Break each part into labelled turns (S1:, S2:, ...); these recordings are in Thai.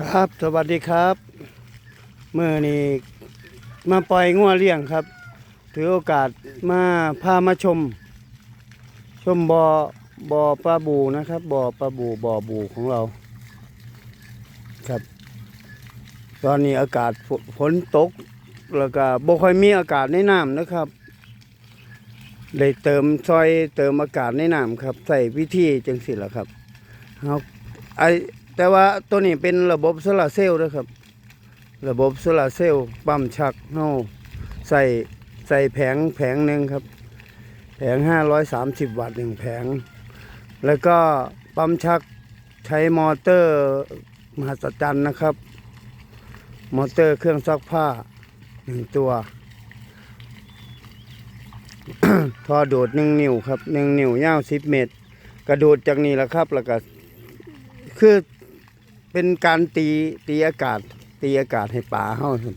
S1: ครับ สวัสดีครับเมื่อนี้มาปล่อยงัวเลี้ยงครับ ถือโอกาสมาพามาชม ชมบอ่อบ่อปลาบูนะครับบ่อปลาบูบ่อบูของเรา ครับ ตอนนี้อากาศฝนตก แล้วก็บ่ค่อยมีอากาศในน้ำนะครับได้เติมซอยเติมอากาศในน้ำครับ ใส่วิธีจังสิละครับเอาไอ แต่ว่าตัวนี้เป็นระบบโซลาเซลล์นะครับ ระบบโซลาเซลล์ปั๊มชักเฮาใส่ใส่แผงแผงหนึ่งครับ แผง 530 วัตต์หนึ่งแผง แล้วก็ปั๊มชักใช้มอเตอร์มหัศจรรย์นะครับ มอเตอร์เครื่องซักผ้าหนึ่งตัว ท่อโดดหนึ่งนิ้วครับหนึ่งนิ้วยาวสิบเมตร กระโดดจากนี้แหละครับ แล้วก็คือ เป็นการตีตีอากาศ ตีอากาศให้ปลาเฮาครับ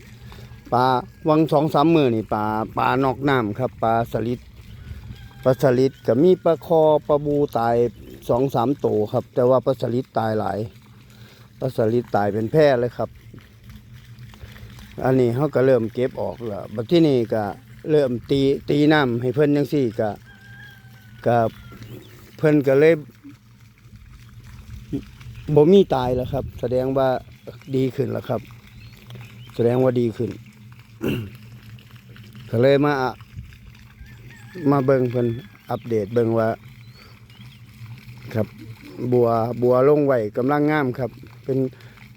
S1: ปลาวังสองสามมือนี่ปลาปลานอกน้ำครับปลาสลิดปลาสลิดก็มีปลาคอปลาบูตายสองสามโตวครับ แต่ว่าปลาสลิดตายหลายปลาสลิดตายเป็นแพร่เลยครับ อันนี้เขาก็เริ่มเก็บออกแล้วบัดที่นี่ก็เริ่มตีตีน้ำให้เพิ่อนยังสี่ก็ก็เพิ่อนก็เลย บ่มีตายแล้วครับ แสดงว่าดีขึ้นแล้วครับ แสดงว่าดีขึ้นก็เลยมามาเบิ่งเพิ่นอัปเดตเบิ่งว่า ครับ บัวบัวลงไหวกำลังงามครับ เป็น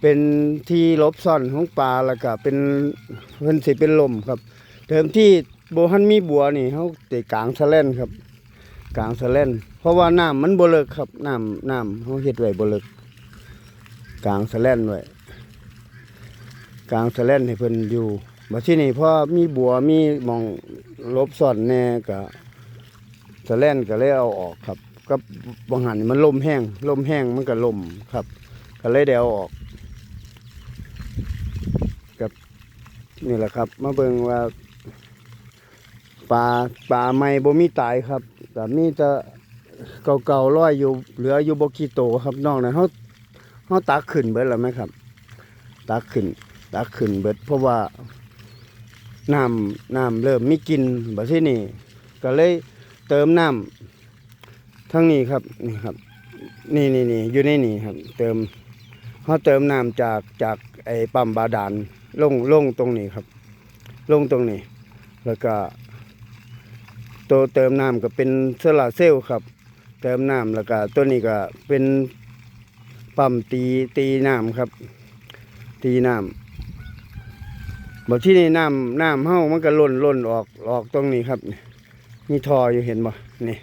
S1: เป็นที่ลบซ่อนของปลาแล้วก็เป็นเพิ่นสิเป็นลมครับเดิมที่โบหันมีบัวนี่เขาเตะกลางสะแลนครับ กลางสะแลนเพราะว่าน้ำมันบ่เลิกครับน้ำน้ำเขาเฮ็ดไว้บ่เลิก กลางสะแลนไว้กลางสะแลนให้เพิ่นอยู่บัดที่นี่พอมีบัวมีมองลบซ่อนแน่ก็สะแลนก็เลยเอาออกครับก็บางหันมันลมแห้งลมแห้งมันก็ลมครับ ก็เลยได้เอาออกกับนี่แหละครับ มาเบิ่งว่าปลาปลาไม่บ่มีตายครับแต่มีแต่เก่าๆลอยอยู่เหลืออยู่บ่กี่โตครับนอกนั้นเฮา เขาตักขึ้นเบิดแล้วไหมครับ ตักขึ้น ตักขึ้นเบิด เพราะว่าน้ำน้ำเริ่มมีกินแบบที่นี่ ก็เลยเติมน้ำทั้งนี้ครับนี่ครับ นี่นี่นี่อยู่ในนี่ครับ เติมเขาเติมน้ำจากจากไอ้ปั๊มบาดาลลงลงตรงนี้ครับ ลงตรงนี้ แล้วก็ตัวเติมน้ำก็เป็นโซลาร์เซลล์ครับ เติมน้ำแล้วก็ตัวนี้ก็เป็น ปั๊มตีตีน้ำครับ ตีน้ำบอกที่นี่น้ำน้ำเฮ้ามันก็ล่นล่นออกออกตรงนี้ครับมีทออยู่เห็นบ่นี่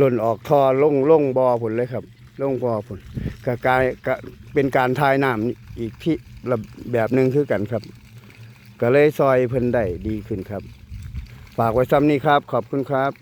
S1: ล่นออกทอลงลงบอผลเลยครับลงบอผลกกายกเป็นการทายน้ำอีกที่แบบหนึ่งคือกันครับ ก็เลยซอยเพิ่นได้ดีขึ้นครับ ฝากไว้ซ้ำนี้ครับ ขอบคุณครับ